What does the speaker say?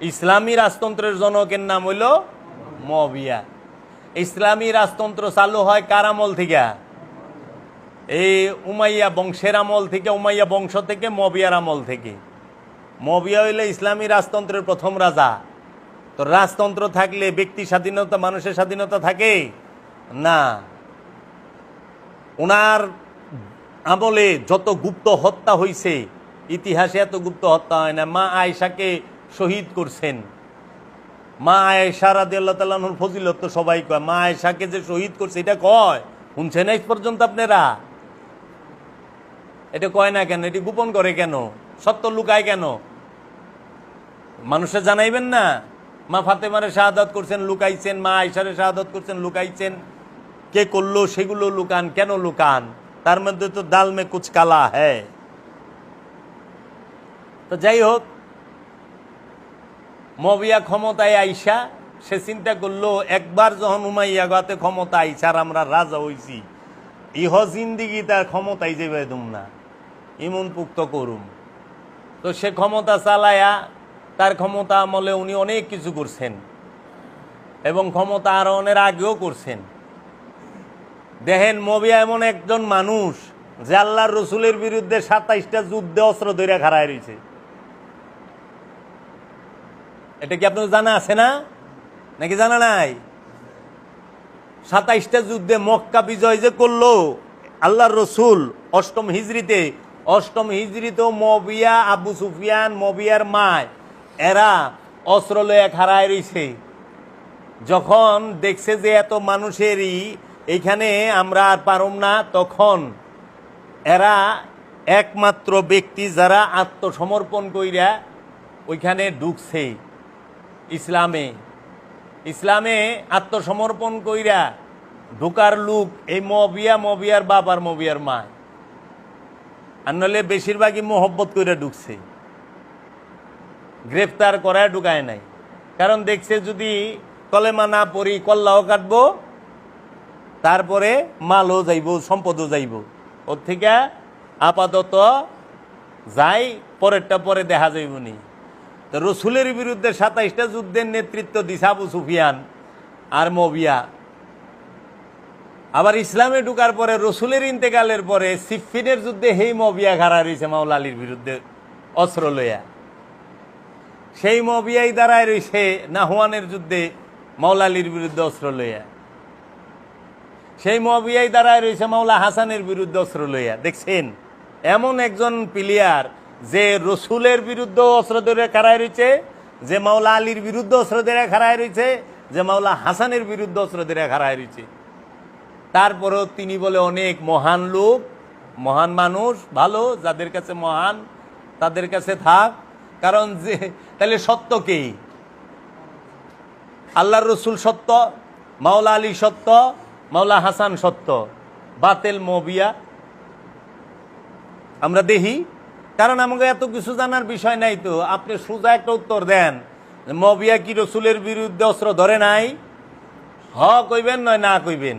ইসলামী রাজতন্ত্রের জনকের নাম হইল মবিয়া। ইসলামী রাজতন্ত্র চালু হয় কার আমল থেকে? এই উমাইয়া বংশের আমল থেকে, উমাইয়া বংশ থেকে, মবিয়ার আমল থেকে। মবিয়া হইলে ইসলামী রাজতন্ত্রের প্রথম রাজা। তো রাজতন্ত্র থাকলে ব্যক্তি স্বাধীনতা, মানুষের স্বাধীনতা থাকে? না। ওনার আমলে যত গুপ্ত হত্যা হইছে, ইতিহাসে এত গুপ্ত হত্যা হয় না। মা আয়েশাকে শহীদ করছেন। মা আয়েশা রাদি আল্লাহ তাল্লাহর ফজিলত তো সবাই কয়, মা আয়েশাকে যে শহীদ করছে, এটা কয়? শুনছেন এই পর্যন্ত আপনারা? এটা কয় না কেন? এটি গোপন করে কেন? সত্য লুকায় কেন? মানুষে জানাইবেন না? মা ফাতেমারে শাহাদাত করছেন, লুকাইছেন, মা আয়সারে শাহাদাত করছেন, লুকাইছেন। কে করল, সেগুলো লুকান, কেন লুকান? তার মধ্যে তো ডাল মে কুচ কালা হ্যায় তো যাই হোক মবিয়া ক্ষমতায় আইসা, সে চিন্তা করল, একবার যখন উমাইয়া গাতে ক্ষমতা আইসার আমরা রাজা হইছি, ইহ জিন্দিগি তার ক্ষমতায় যাবে দুম না ইমন পুক্ত করুম। তো সে ক্ষমতা চালায়া, তার ক্ষমতা আমলে উনি অনেক কিছু করছেন, এবং ক্ষমতা আরোহণের আগেও করছেন। দেখেন, মবিয়া এমন একজন মানুষ, যে আল্লাহর রসুলের বিরুদ্ধে সাতাইশটা যুদ্ধে অস্ত্র ধরে খাড়ায় রয়েছে। এটা কি আপনার জানা আছে না? নাকি জানা নাই? সাতাইশটা যুদ্ধে মক্কা বিজয় যে করল, আল্লাহর রসুল অষ্টম হিজড়িতে অষ্টম হিজড়িতে মবিয়া, আবু সুফিয়ান, মবিয়ার মায়, এরা অস্ত্র লয়ে খাড়ায় রইছে। যখন দেখছে যে এত মানুষেরই এইখানে আমরা আর পারম না, তখন এরা একমাত্র ব্যক্তি যারা আত্মসমর্পণ কইরা ওইখানে ঢুকছে। ইসলামে। ইসলামে আত্মসমর্পণ কইরা ঢুকার লোক এই মবিয়া, মবিয়ার বাবার মবিয়ার মা। আর নলে বেশিরভাগই মোহব্বত করে ঢুকছে। গ্রেফতার করায় ঢুকায় নাই। কারণ দেখছে যদি কলেমা না পড়ি কল্লাও কাটবো, তারপরে মালও যাইব, সম্পদও যাইব। ওর থেকে আপাতত যাই, পরেরটা পরে দেখা যাইব নি। তো রসুলের বিরুদ্ধে সাতাইশটা যুদ্ধের নেতৃত্ব দিছে আবু সুফিয়ান আর মবিয়া। আবার ইসলামে ঢুকার পরে, রসুলের ইন্তেকালের পরে সিফিনের যুদ্ধে হেই মবিয়া খাড়া রয়েছে মাওলা আলীর বিরুদ্ধে অস্ত্র লইয়া। সেই মবিয়াই দাঁড়ায় রয়েছে নাহওয়ানের যুদ্ধে মাওলা আলীর বিরুদ্ধে অস্ত্র লইয়া। সেই মবিয়াই দাঁড়ায় রয়েছে মাওলা হাসানের বিরুদ্ধে অস্ত্র লইয়া। দেখছেন, এমন একজন প্লেয়ার যে রসুলের বিরুদ্ধে অস্ত্র ধরে খাড়ায় রয়েছে, যে মাওলা আলীর বিরুদ্ধে অস্ত্র ধরে খাড়ায় রয়েছে, যে মাওলা হাসানের বিরুদ্ধে অস্ত্র ধরে খাড়ায় রয়েছে। তারপরেও তিনি বলে অনেক মহান লোক, মহান মানুষ, ভালো, যাদের কাছে মহান, তাদের কাছে থাক। কারণ যে, তাহলে সত্য কে? আল্লাহ রসুল সত্য, মাওলা আলী সত্য, মাওলা হাসান সত্য। বাতেল মবিয়া। আমরা দেখি কারণ আমাকে এত কিছু জানার বিষয় নাই তো। আপনি সোজা একটা উত্তর দেন মবিয়া কি রসুলের বিরুদ্ধে অস্ত্র ধরে নাই? হ কইবেন নয় না কইবেন?